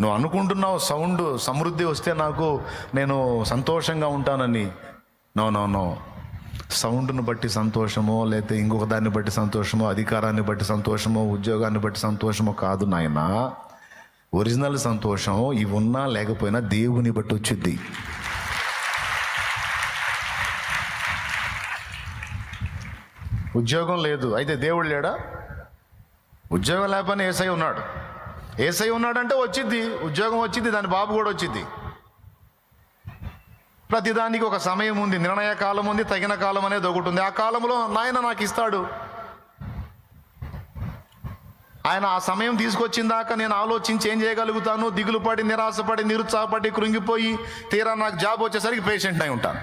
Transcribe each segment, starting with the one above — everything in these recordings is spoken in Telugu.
నువ్వు అనుకుంటున్నావు సౌండ్ సమృద్ధి వస్తే నాకు నేను సంతోషంగా ఉంటానని. No no no. సౌండ్ను బట్టి సంతోషమో లేకపోతే ఇంకొక దాన్ని బట్టి సంతోషమో అధికారాన్ని బట్టి సంతోషమో ఉద్యోగాన్ని బట్టి సంతోషమో కాదు నాయన. ఒరిజినల్ సంతోషం ఇవి ఉన్నా లేకపోయినా దేవుని బట్టి వచ్చింది ఉద్యోగం లేదు. అయితే దేవుడు లేడా? ఉద్యోగం లేకపోయినా ఏసై ఉన్నాడు. ఏసై ఉన్నాడంటే వచ్చింది ఉద్యోగం వచ్చింది దాని బాబు కూడా వచ్చింది ప్రతిదానికి ఒక సమయం ఉంది నిర్ణయ కాలం ఉంది తగిన కాలం అనేది ఒకటి ఉంది ఆ కాలంలో నాయన నాకు ఇస్తాడు. ఆయన ఆ సమయం తీసుకొచ్చిందాక నేను ఆలోచించి ఏం చేయగలుగుతాను? దిగులు పడి నిరాశపడి నిరుత్సాహపడి కృంగిపోయి తీరా నాకు జాబ్ వచ్చేసరికి పేషెంట్ అయి ఉంటాను.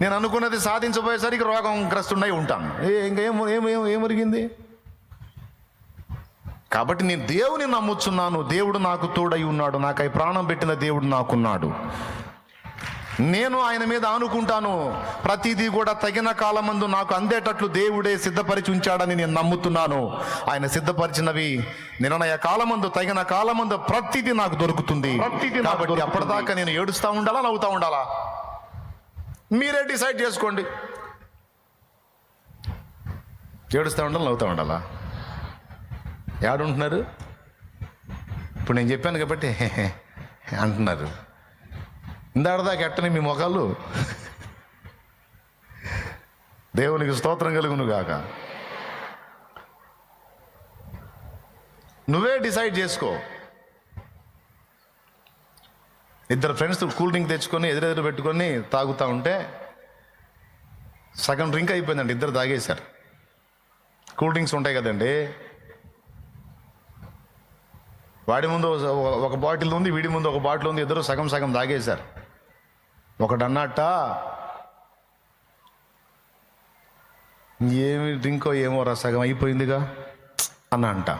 నేను అనుకున్నది సాధించబోయేసరికి రోగం గ్రస్తుండై ఉంటాను. ఏ ఇంకేం ఏం ఏం ఏం ఒరిగింది కాబట్టి నేను దేవుని నమ్ముచున్నాను. దేవుడు నాకు తోడై ఉన్నాడు. నాకై ప్రాణం పెట్టిన దేవుడు నాకున్నాడు. నేను ఆయన మీద ఆనుకుంటాను. ప్రతిదీ కూడా తగిన కాలమందు నాకు అందేటట్లు దేవుడే సిద్ధపరిచి ఉంచాడని నేను నమ్ముతున్నాను. ఆయన సిద్ధపరిచినవి నిర్ణయ కాలమందు తగిన కాలమందు ప్రతిదీ నాకు దొరుకుతుంది. కాబట్టి. అప్పటిదాకా నేను ఏడుస్తా ఉండాలా నవ్వుతా ఉండాలా? మీరే డిసైడ్ చేసుకోండి. ఏడుస్తా ఉండాలా నవ్వుతా ఉండాలా? ఎవడుంటున్నారు? ఇప్పుడు నేను చెప్పాను కాబట్టి అంటున్నారు. ఇందాడదాకా ఎట్టని మీ మొఖాలు దేవునికి స్తోత్రం కలుగును గాక నువ్వే డిసైడ్ చేసుకో. ఇద్దరు ఫ్రెండ్స్ కూల్ డ్రింక్ తెచ్చుకొని ఎదురెదురు పెట్టుకొని తాగుతూ ఉంటే సగం డ్రింక్ అయిపోయిందండి ఇద్దరు తాగేశారు. కూల్ డ్రింక్స్ ఉంటాయి కదండి. వాడి ముందు ఒక- బాటిల్ ఉంది వీడి ముందు ఒక బాటిల్ ఉంది ఇద్దరు సగం సగం తాగేశారు. ఒకడన్నట్ట ఏమి డ్రింకో ఏమో రా సగం అయిపోయిందిగా అన్న అంట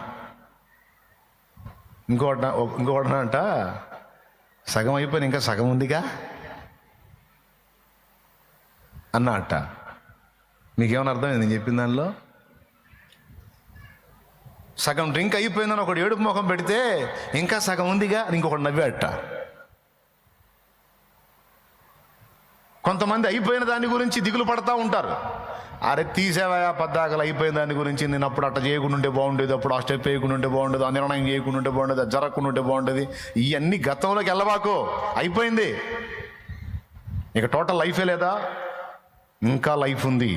ఇంకోటి ఇంకోటి అంట సగం అయిపోయిన ఇంకా సగం ఉందిగా అన్న అట్ట మీకేమైనా అర్థమైంది నేను చెప్పిన దానిలో? సగం డ్రింక్ అయిపోయిందని ఒకడు ఏడుపు ముఖం పెడితే ఇంకా సగం ఉందిగా ఇంకొకటి నవ్వాడట. కొంతమంది అయిపోయిన దాని గురించి దిగులు పడతా ఉంటారు. అరే తీసేవా పద్దాకలు అయిపోయిన దాని గురించి నేను అప్పుడు అట్ట చేయకుండా ఉంటే బాగుండేది అప్పుడు ఆ స్టెప్ వేయకుండా ఉంటే బాగుండేది ఆ నిర్ణయం చేయకుండా ఉంటే బాగుండేది అది జరగకుండా ఉంటే బాగుండేది ఇవన్నీ గతంలోకి వెళ్ళబాకు. అయిపోయింది. ఇక టోటల్ లైఫే లేదా? ఇంకా లైఫ్ ఉంది.